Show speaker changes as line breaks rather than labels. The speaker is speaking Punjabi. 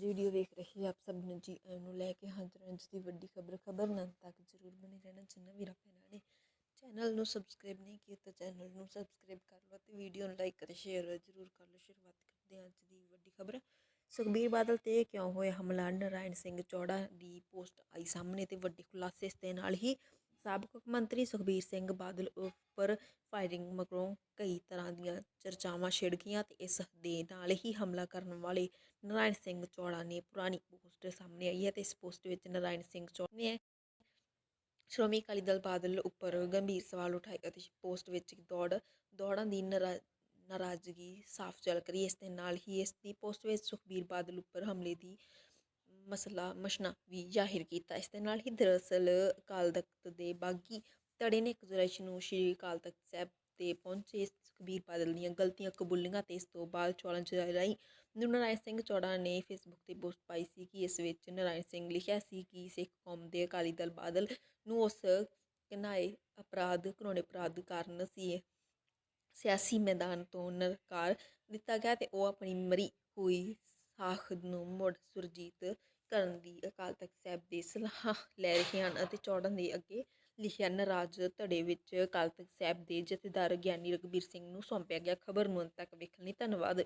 ਵੀਡੀਓ ਵੇਖ ਰਹੇ ਆਪ ਸਭ ਨੂੰ ਜੀ ਆਇਆਂ ਨੂੰ ਲੈ ਕੇ। ਹਾਜ਼ਰ ਹਾਂ ਅੱਜ ਦੀ ਵੱਡੀ ਖਬਰ ਖਬਰ ਨਾਲ ਤੱਕ ਜ਼ਰੂਰ ਬਣੇ ਰਹਿਣਾ, ਜਿੰਨਾ ਵੀਰਾਂ ਭੈਣਾਂ ਨੇ ਚੈਨਲ ਨੂੰ ਸਬਸਕ੍ਰਾਈਬ ਨਹੀਂ ਕੀਤਾ, ਚੈਨਲ ਨੂੰ ਸਬਸਕ੍ਰਾਈਬ ਕਰ ਲਓ ਤੇ ਵੀਡੀਓ ਨੂੰ ਲਾਈਕ ਅਤੇ ਸ਼ੇਅਰ ਜ਼ਰੂਰ ਕਰ ਲਓ। ਸ਼ੁਰੂਆਤ ਕਰਦੇ ਹਾਂ ਅੱਜ ਦੀ ਵੱਡੀ ਖਬਰ। ਸੁਖਬੀਰ ਬਾਦਲ ਤੇ ਕਿਉਂ ਹੋਇਆ ਹਮਲਾ? ਨਾਰਾਇਣ ਸਿੰਘ ਚੌੜਾ ਦੀ ਪੋਸਟ ਆਈ ਸਾਹਮਣੇ ਤੇ ਵੱਡੇ ਖੁਲਾਸੇ ਇਸ ਦੇ ਨਾਲ ਹੀ ਸਾਬਕਾ ਮੰਤਰੀ ਸੁਖਬੀਰ ਸਿੰਘ ਬਾਦਲ ਉੱਪਰ ਫਾਇਰਿੰਗ ਮਗਰੋਂ ਕਈ ਤਰ੍ਹਾਂ ਦੀਆਂ ਚਰਚਾਵਾਂ ਛਿੜ ਗਈਆਂ ਤੇ ਇਸ ਦੇ ਨਾਲ ਹੀ ਹਮਲਾ ਕਰਨ ਵਾਲੇ ਨਰਾਇਣ ਸਿੰਘ ਚੌੜਾ ਨੇ ਪੁਰਾਣੀ ਪੋਸਟ ਸਾਹਮਣੇ ਆਈ ਹੈ ਤੇ ਇਸ ਪੋਸਟ ਵਿੱਚ ਨਰਾਇਣ ਸਿੰਘ ਚੌੜਾ ਨੇ ਸ਼੍ਰੋਮਣੀ ਅਕਾਲੀ ਦਲ ਬਾਦਲ ਉੱਪਰ ਗੰਭੀਰ ਸਵਾਲ ਉਠਾਏ ਅਤੇ ਪੋਸਟ ਵਿੱਚ ਦੌੜ, ਦੌੜਾਂ ਦੀ ਨਾਰਾ- ਨਾਰਾਜ਼ਗੀ ਸਾਫ਼ ਝਲਕ ਰਹੀ ਇਸ ਦੇ ਨਾਲ ਹੀ ਇਸ ਦੀ ਪੋਸਟ ਵਿੱਚ ਸੁਖਬੀਰ ਬਾਦਲ ਉੱਪਰ ਹਮਲੇ ਦੀ ਮਸਲਾ, ਮਸ਼ਨਾ ਵੀ ਜ਼ਾਹਿਰ ਕੀਤਾ। ਇਸ ਦੇ ਨਾਲ ਹੀ ਦਰਅਸਲ ਅਕਾਲ ਤਖਤ ਦੇ ਬਾਗੀ ਧੜੇ ਨੇ ਗੁਜ਼ਾਰਿਸ਼ ਨੂੰ ਸ਼੍ਰੀ ਅਕਾਲ ਤਖਤ ਸਾਹਿਬ ਤੇ ਪਹੁੰਚੇ। ਸੁਖਬੀਰ ਬਾਦਲ ਦੀਆਂ ਗਲਤੀਆਂ, ਕਬੂਲੀਆਂ ਤੇ ਇਸ ਤੋਂ ਬਾਅਦ ਚੌਲਾਂ ਚ ਰਾਈ ਨਰਾਇਣ ਸਿੰਘ ਚੌੜਾ ਨੇ ਫੇਸਬੁੱਕ ਤੇ ਪੋਸਟ ਪਾਈ ਸੀ ਕਿ ਇਸ ਵਿੱਚ ਨਰਾਇਣ ਸਿੰਘ ਲਿਖਿਆ ਸੀ ਕਿ ਸਿੱਖ ਕੌਮ ਦੇ ਅਕਾਲੀ ਦਲ ਬਾਦਲ ਨੂੰ ਉਸ ਕਿਨਾਏ ਅਪਰਾਧ ਘਰੋਣੇ ਅਪਰਾਧ ਕਾਰਨ ਸੀ। ਸਿਆਸੀ ਮੈਦਾਨ ਤੋਂ ਨਕਾਰ ਦਿੱਤਾ ਗਿਆ ਤੇ ਉਹ ਆਪਣੀ ਮਰੀ ਹੋਈ ਸਾਖ ਨੂੰ ਮੁੜ ਸੁਰਜੀਤ ਕਰਨ ਦੀ ਅਕਾਲ ਤਖਤ ਸਾਹਿਬ ਦੇ ਸਲਾਹ ਲੈ ਰਹੇ ਹਨ ਅਤੇ ਚੌੜਨ ਦੇ ਅੱਗੇ ਲਿਖਿਆ, ਨਾਰਾਜ਼ ਧੜੇ ਵਿੱਚ ਅਕਾਲ ਤਖਤ ਸਾਹਿਬ ਦੇ ਜਥੇਦਾਰ ਗਿਆਨੀ ਰਘਬੀਰ ਸਿੰਘ ਨੂੰ ਸੌਂਪਿਆ ਗਿਆ। ਖਬਰ ਨੂੰ ਅੰਤ ਤੱਕ ਵੇਖਣ ਲਈ ਧੰਨਵਾਦ।